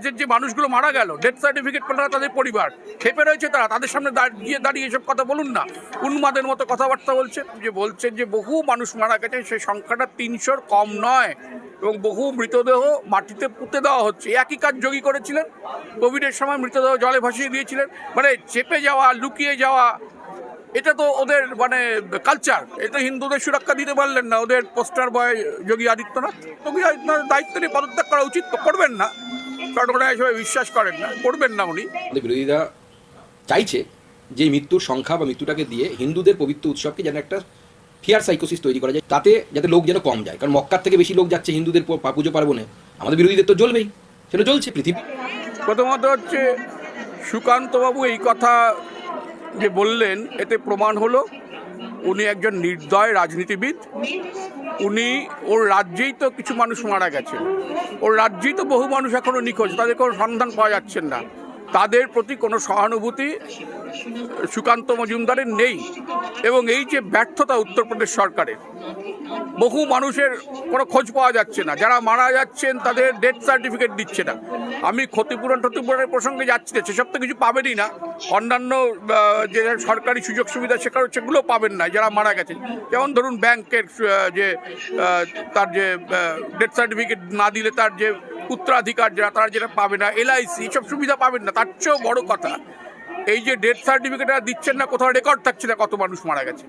রাজ্যের যে মানুষগুলো মারা গেল ডেথ সার্টিফিকেট পেল না তাদের পরিবার। খেপে রয়েছে তারা, তাদের সামনে দাঁড়িয়ে দাঁড়িয়ে এসব কথা বলুন না। উন্মাদের মতো কথাবার্তা বলছে যে বলছেন যে বহু মানুষ মারা গেছে সেই সংখ্যাটা তিনশোর কম নয়। এবং বহু মৃতদেহ মাটিতে পুঁতে দেওয়া হচ্ছে। একই কাজ যোগী করেছিলেন। কোভিডের সময় মৃতদেহ জলে ভাসিয়ে দিয়েছিলেন। মানে চেপে যাওয়া, লুকিয়ে যাওয়া, এটা তো ওদের মানে কালচার এটা হিন্দুদের সুরক্ষা দিতে পারলেন না। ওদের পোস্টার বয় যোগী আদিত্যনাথ। যোগী আদিত্যনাথ দায়িত্ব নিয়ে পদত্যাগ করা উচিত তো করবেন না। কারণ ওরা বিশ্বাস করেন না করবেন না উনি। বিরোধীরা চাইছে যে মৃত্যুর সংখ্যা বা মৃত্যুটাকে দিয়ে হিন্দুদের পবিত্র উৎসবকে যেন একটা ফিয়ার সাইকোসিস তৈরি করা যায় তাতে যাতে লোক যেন কম যায়। কারণ মক্কার থেকে বেশি লোক যাচ্ছে হিন্দুদের পুজো পার্বণে। আমাদের বিরোধীদের তো জ্বলবেই সেটা জ্বলছে পৃথিবী। প্রথমত হচ্ছে সুকান্তবাবু এই কথা যে বললেন এতে প্রমাণ হলো উনি একজন নির্দয় রাজনীতিবিদ। উনি, ওর রাজ্যেই তো কিছু মানুষ মারা গেছে। ওর রাজ্যেই তো বহু মানুষ এখনও নিখোঁজ তাদের কোনো সন্ধান পাওয়া যাচ্ছেন না। তাদের প্রতি কোনো সহানুভূতি সুকান্ত মজুমদারের নেই এবং এই যে ব্যর্থতা উত্তরপ্রদেশ সরকারের, বহু মানুষের কোনো খোঁজ পাওয়া যাচ্ছে না। যারা মারা যাচ্ছেন তাদের ডেথ সার্টিফিকেট দিচ্ছে না। আমি ক্ষতিপূরণ টতিপূরণের প্রসঙ্গে যাচ্ছি না, সেসব তো কিছু পাবেনই না। অন্যান্য যে সরকারি সুযোগ সুবিধা সেখানে সেগুলো পাবেন না, যারা মারা গেছেন। যেমন ধরুন ব্যাংকের যে তার যে ডেথ সার্টিফিকেট না দিলে তার যে উত্তরাধিকার, যারা, তারা যেটা পাবে না এলআইসি এসব সুবিধা পাবেন না। তার চেয়েও বড় কথা এই যে ডেথ সার্টিফিকেট দিচ্ছেন না, কোথাও রেকর্ড থাকছে না কত মানুষ মারা গেছে।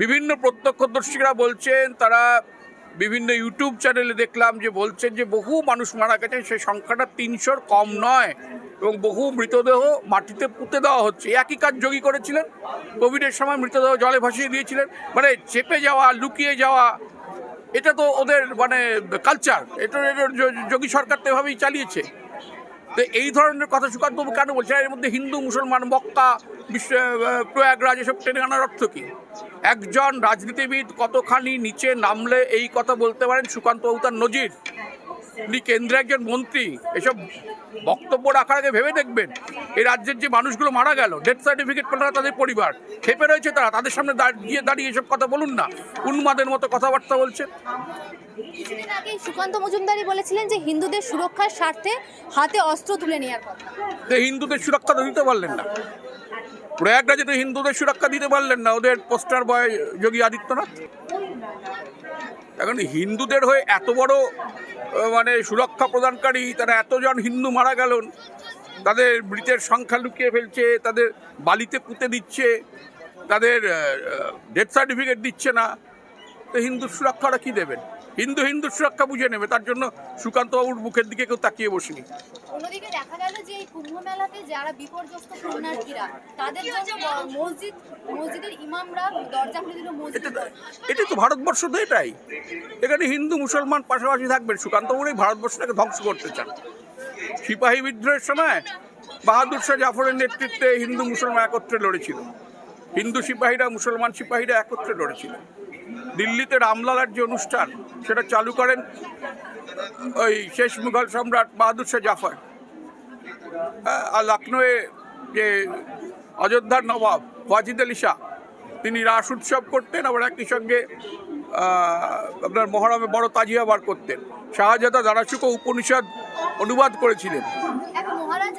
বিভিন্ন প্রত্যক্ষদর্শীরা বলছেন, তারা বিভিন্ন ইউটিউব চ্যানেলে দেখলাম যে বলছেন যে বহু মানুষ মারা গেছে, সেই সংখ্যাটা তিনশোর কম নয় এবং বহু মৃতদেহ মাটিতে পুঁতে দেওয়া হচ্ছে। একই কাজ যোগী করেছিলেন, কোভিডের সময় মৃতদেহ জলে ভাসিয়ে দিয়েছিলেন মানে চেপে যাওয়া, লুকিয়ে যাওয়া, এটা তো ওদের মানে কালচার এটা যোগী সরকার তো এভাবেই চালিয়েছে। তো এই ধরনের কথা সুকান্তবাবু কেন বলছে? এর মধ্যে হিন্দু, মুসলমান, মক্কা, বিশ্ব প্রয়াগরাজ, এসব টেনে আনার অর্থ কী? একজন রাজনীতিবিদ কতখানি নিচে নামলে এই কথা বলতে পারেন? সুকান্তবাবু তার নজির উনি কেন্দ্রে একজন মন্ত্রী। এসব বক্তব্য রাখার আগে ভেবে দেখবেন এই রাজ্যের যে মানুষগুলো মারা গেল ডেথ সার্টিফিকেট পেল তাদের পরিবার খেপে রয়েছে তারা তাদের সামনে দাঁড়িয়ে দাঁড়িয়ে এসব কথা বলুন না। উন্মাদের মতো কথাবার্তা বলছে। কিছুদিন আগে সুকান্ত বলেছিলেন যে হিন্দুদের সুরক্ষার স্বার্থে হাতে অস্ত্র তুলে নেওয়ার কথা। হিন্দুদের সুরক্ষা দিতে পারলেন না। প্রয়াগরাজে তো হিন্দুদের সুরক্ষা দিতে পারলেন না ওদের পোস্টার বয় যোগী আদিত্যনাথ। এখন হিন্দুদের হয়ে এত বড় মানে সুরক্ষা প্রদানকারী, তারা এতজন হিন্দু মারা গেলেন, তাদের মৃতের সংখ্যা লুকিয়ে ফেলছে, তাদের বালিতে পুঁতে দিচ্ছে, তাদের ডেথ সার্টিফিকেট দিচ্ছে না, তো হিন্দুর সুরক্ষাটা কী দেবেন? হিন্দু হিন্দুর সুরক্ষা বুঝে নেবে তার জন্য সুকান্ত সুকান্তবাবুর মুখের দিকে কেউ তাকিয়ে বসেনি। অন্যদিকে দেখা গেল যে এই কুম্ভ মেলাতে যারা বিপর্যস্ত শরণার্থীরা তাদের জন্য মসজিদ মসজিদের ইমামরা দরজা খুলে দিল মসজিদ এটা তো ভারতবর্ষ তো এটাই। এখানে হিন্দু মুসলমান পাশাপাশি থাকবেন। সুকান্তপুর এই ভারতবর্ষটাকে ধ্বংস করতে চান। সিপাহী বিদ্রোহের সময় বাহাদুর শাহ জাফরের নেতৃত্বে হিন্দু মুসলমান একত্রে লড়েছিল। হিন্দু সিপাহীরা মুসলমান সিপাহীরা একত্রে লড়েছিল। দিল্লিতে রামলালার যে অনুষ্ঠান সেটা চালু করেন ওই শেষ মুঘল সম্রাট বাহাদুর শাহ জাফর। হ্যাঁ, আর লখনৌয়ে যে অযোধ্যার নবাব ওয়াজিদ আলী শাহ তিনি রাস উৎসব করতেন আবার একই সঙ্গে আপনার মহরমে বড় তাজিয়া বার করতেন। শাহজাদা দারাসুক উপনিষদ অনুবাদ করেছিলেন।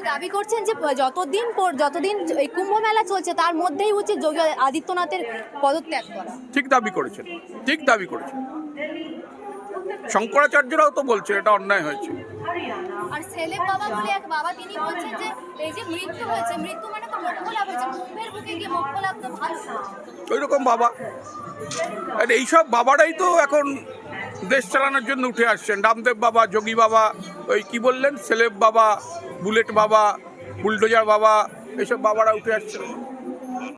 দাবি করছেন যে যতদিন পর যতদিন এই কুম্ভ মেলা চলছে তার মধ্যেই উচিত যোগী আদিত্যনাথের পদত্যাগ করা। ঠিক দাবি করেছেন ঠিক দাবি করেছেন। শঙ্করাচার্যরাও তো বলছে এটা অন্যায় হয়েছে। আর সেলেম বাবা বলে এক বাবা তিনি বলছেন যে এই যে মৃত্যু হয়েছে মৃত্যু মানে তো মোক্ষ লাভ হয়েছে কুম্ভের বুকে গিয়ে মোক্ষ লাভ তো ভালো ওই বাবা। আর এইসব বাবারাই তো এখন দেশ চালানোর জন্য উঠে আসছেন। রামদেব বাবা, যোগী বাবা, ওই কি বললেন? সেলেব বাবা, বুলেট বাবা, বুলডোজার বাবা, এসব বাবারা উঠে আসছেন।